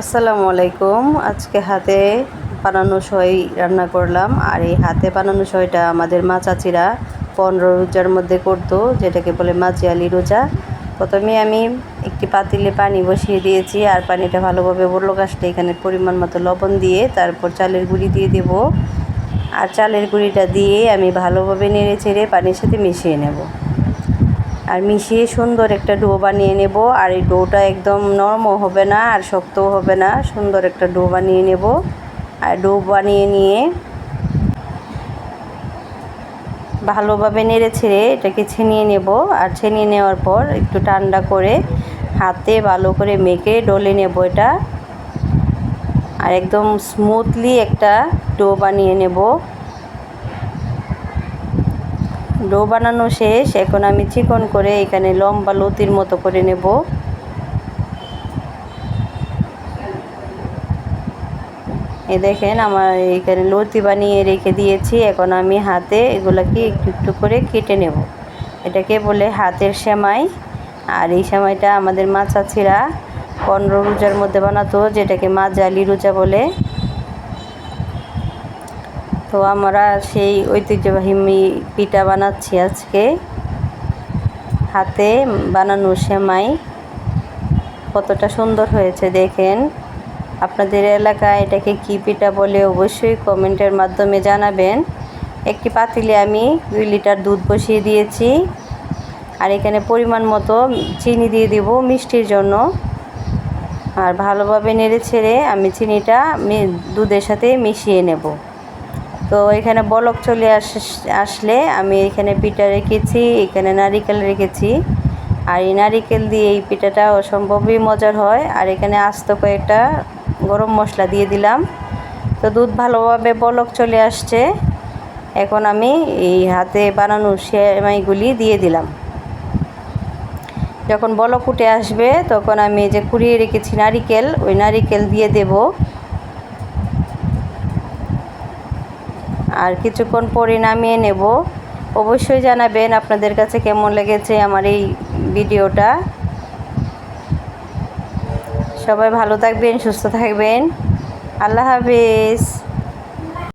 আসসালামু আলাইকুম। আজকে হাতে বানানো সই রান্না করলাম। আর এই হাতে বানানো সইটা আমাদের মা চাচিরা পনেরো রোজার মধ্যে করতো, যেটাকে বলে মাঝি আলি রোজা। প্রথমে আমি একটি পাতিলে পানি বসিয়ে দিয়েছি, আর পানিটা ভালোভাবে বলল গাছটা এখানে পরিমাণ মতো লবণ দিয়ে তারপর চালের গুঁড়ি দিয়ে দেব। আর চালের গুঁড়িটা দিয়ে আমি ভালোভাবে নেড়ে চেড়ে পানির সাথে মিশিয়ে নেব। আর মিশিয়ে সুন্দর একটা ডো বানিয়ে নেব। আর এই ডোটা একদম নরমও হবে না আর শক্তও হবে না। সুন্দর একটা ডো বানিয়ে নেব। আর ডো বানিয়ে নিয়ে ভালোভাবে নেড়ে ছেড়ে এটাকে ছেনিয়ে নেব। আর ছেনিয়ে নেওয়ার পর একটু ঠান্ডা করে হাতে ভালো করে মেখে ডলে নেব এটা। আর একদম স্মুথলি একটা ডো বানিয়ে নেব। ডো বানানো শেষ। এখন আমি চিকন করে এখানে লম্বা লতির মতো করে নেব। এ দেখেন, আমার এখানে লতি বানিয়ে রেখে দিয়েছি। এখন আমি হাতে এগুলাকে একটু একটু করে কেটে নেব। এটাকে বলে হাতের সেমাই। আর এই সেমাইটা আমাদের মা চাচিরা পনেরো রোজার মধ্যে বানাতো, যেটাকে মা জালি রোজা বলে। তো আমরা সেই ঐতিহ্যবাহী পিঠা বানাচ্ছি আজকে। হাতে বানানো সেমাই। কতটা সুন্দর হয়েছে দেখেন। আপনাদের এলাকায় এটাকে কী পিঠা বলে অবশ্যই কমেন্টের মাধ্যমে জানাবেন। একটি পাতিলে আমি দুই লিটার দুধ বসিয়ে দিয়েছি। আর এখানে পরিমাণ মতো চিনি দিয়ে দিব মিষ্টির জন্য। আর ভালোভাবে নেড়ে ছেড়ে আমি চিনিটা দুধের সাথে মিশিয়ে নেব। তো এখানে বলক চলে আস আসলে আমি এখানে পিঠা রেখেছি, এখানে নারিকেল রেখেছি। আর এই নারিকেল দিয়ে এই পিঠাটা অসম্ভবই মজার হয়। আর এখানে আস্ত কয়েকটা গরম মশলা দিয়ে দিলাম। তো দুধ ভালোভাবে বলক চলে আসছে। এখন আমি এই হাতে বানানো সেমাইগুলি দিয়ে দিলাম। যখন বলক উঠে আসবে, তখন আমি যে কুড়িয়ে রেখেছি নারিকেল, ওই নারিকেল দিয়ে দেব। আর কিছুক্ষণ পরে নামিয়ে নেব। অবশ্যই জানাবেন আপনাদের কাছে কেমন লেগেছে আমার এই ভিডিওটা। সবাই ভালো থাকবেন, সুস্থ থাকবেন। আল্লাহ হাফিজ।